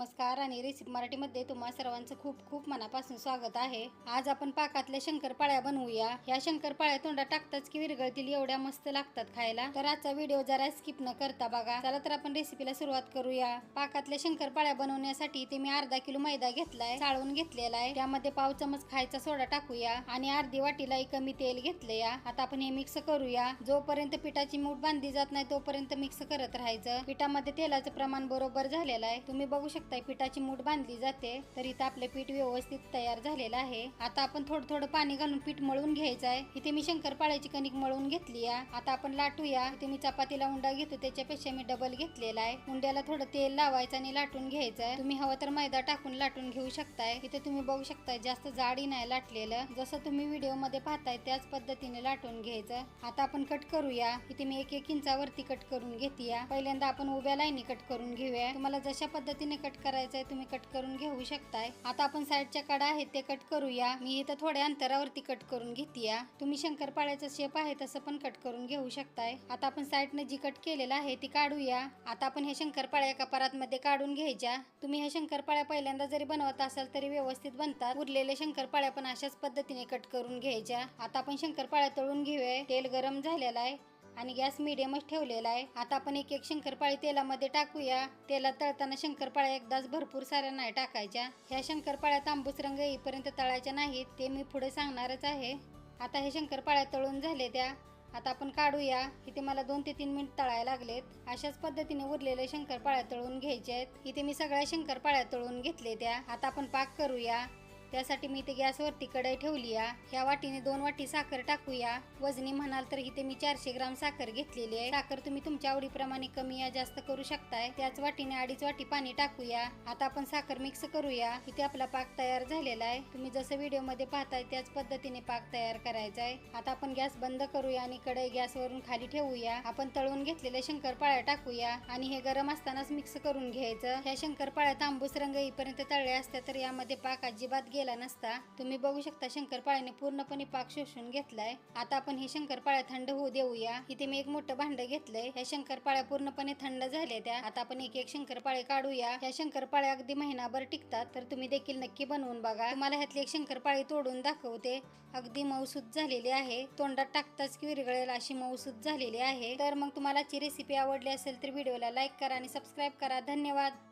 नमस्कार आणि रेसिपी मराठीमध्ये तुम्हा सर्वांचं खूप खूप मनापासून स्वागत आहे. आज आपण पाकातल्या शंकरपाळ्या बनवूया. ह्या शंकरपाळ्या तोंडात टाकताच की विरगळतील एवढ्या मस्त लागतात खायला. तर आजचा व्हिडिओ जरा स्किप न करता बघा. चला तर आपण रेसिपीला सुरुवात करूया. पाकातल्या शंकरपाळ्या बनवण्यासाठी ते मी अर्धा किलो मैदा घेतलाय चाळून घेतलेला आहे. त्यामध्ये पाव चमच खायचा सोडा टाकूया आणि अर्धी वाटीलाही कमी तेल घेतलंया. आता आपण हे मिक्स करूया. जोपर्यंत पिठाची मूठ बांधली जात नाही तोपर्यंत मिक्स करत राहायचं. पिठामध्ये तेलाचं प्रमाण बरोबर झालेलं आहे. तुम्ही बघू शकता बघताय पिठाची मूठ बांधली जाते तर इथं आपले पीठ व्यवस्थित तयार झालेलं आहे. आता आपण थोडं थोडं पाणी घालून पीठ मळून घ्यायचं आहे इथे मी शंकरपाळ्याची कणिक मळून घेतली आहे. आता आपण लाटूया. इथे मी चपातीला उंडा घेतो त्याच्यापेक्षा मी डबल घेतलेला आहे. उंड्याला थोडं तेल लावायचं आणि लाटून घ्यायचं आहे तुम्ही हवं तर मैदा टाकून लाटून घेऊ शकताय. इथे तुम्ही बघू शकताय जास्त जाडी नाही लाटलेलं. जसं तुम्ही व्हिडिओमध्ये पाहताय त्याच पद्धतीने लाटून घ्यायचं. आता आपण कट करूया. इथे मी एक एक इंचावरती कट करून घेतीया. पहिल्यांदा आपण उभ्या लाईनी कट करून घेऊया. तुम्हाला जशा पद्धतीने कट करायचं आहे तुम्ही कट करून घेऊ शकताय. आता आपण साईडच्या कडा आहेत ते कट करूया. मी इथं थोड्या अंतरावरती कट करून घेतीया. तुम्ही शंकरपाळ्याचा शेप आहे तसं पण कट करून घेऊ शकताय. आता आपण साईडने जी कट केलेलं आहे ती काढूया. आता आपण हे शंकरपाळ्या एका परातमध्ये काढून घ्यायच्या. तुम्ही हे शंकरपाळ्या पहिल्यांदा जरी बनवत असाल तरी व्यवस्थित बनतात. उरलेले शंकरपाळ्या पण अशाच पद्धतीने कट करून घ्यायच्या. आता आपण शंकरपाळ्या तळून घेऊया. तेल गरम झालेलं आहे. आणि गॅस मिडियमच ठेवलेला आहे. आता आपण एक एक शंकरपाळी तेलामध्ये टाकूया. तेला तळताना शंकरपाळ्या एकदाच भरपूर साऱ्या नाही टाकायच्या. ह्या शंकरपाळ्या तांबूस रंग येईपर्यंत तळायच्या नाहीत ते मी पुढे सांगणारच आहे. आता हे शंकरपाळ्या तळून झाले त्या. आता आपण काढूया. इथे मला दोन ते तीन मिनिट तळायला लागलेत. अशाच पद्धतीने उरलेले शंकरपाळ्या तळून घ्यायचे आहेत. इथे मी सगळ्या शंकरपाळ्या तळून घेतले त्या आता आपण पाक करूया. त्यासाठी मी इथे गॅसवरती कढई ठेवली आहे. ह्या वाटीने दोन वाटी साखर टाकूया. वजनी म्हणाल तर इथे मी चारशे ग्राम साखर घेतलेली आहे. साखर तुम्ही तुमच्या आवडीप्रमाणे कमी या जास्त करू शकताय. त्याच वाटीने अडीच वाटी पाणी टाकूया. आता आपण साखर मिक्स करूया. इथे आपला पाक तयार झालेला आहे. तुम्ही जसं व्हिडिओमध्ये पाहताय त्याच पद्धतीने पाक तयार करायचा आहे. आता आपण गॅस बंद करूया आणि कढई गॅसवरून खाली ठेवूया. आपण तळून घेतलेल्या शंकरपाळ्या टाकूया आणि हे गरम असतानाच मिक्स करून घ्यायचं. ह्या शंकरपाळ्या तांबूस रंग येईपर्यंत तळल्या असत्या तर यामध्ये पाक अजिबात गेला नसता तुम्ही बघू शकता शंकरपाळ्याने पूर्णपणे पाक शोषून घेतलाय. आता आपण हे शंकरपाळ्या थंड होऊ देऊया. इथे मी एक मोठं भांड घेतलंय. ह्या शंकरपाळ्या पूर्णपणे थंड झाल्या त्या. आता आपण एक एक शंकरपाळे काढूया. ह्या शंकरपाळ्या अगदी महिनाभर टिकतात तर तुम्ही देखील नक्की बनवून बघा. तुम्हाला ह्यातली एक शंकरपाळी तोडून दाखवते. अगदी मऊसूद झालेली आहे. तोंडात टाकताच की विरगळेल अशी मऊसूद झालेली आहे. तर मग तुम्हाला ची रेसिपी आवडली असेल तर व्हिडिओला लाईक करा आणि सबस्क्राईब करा. धन्यवाद!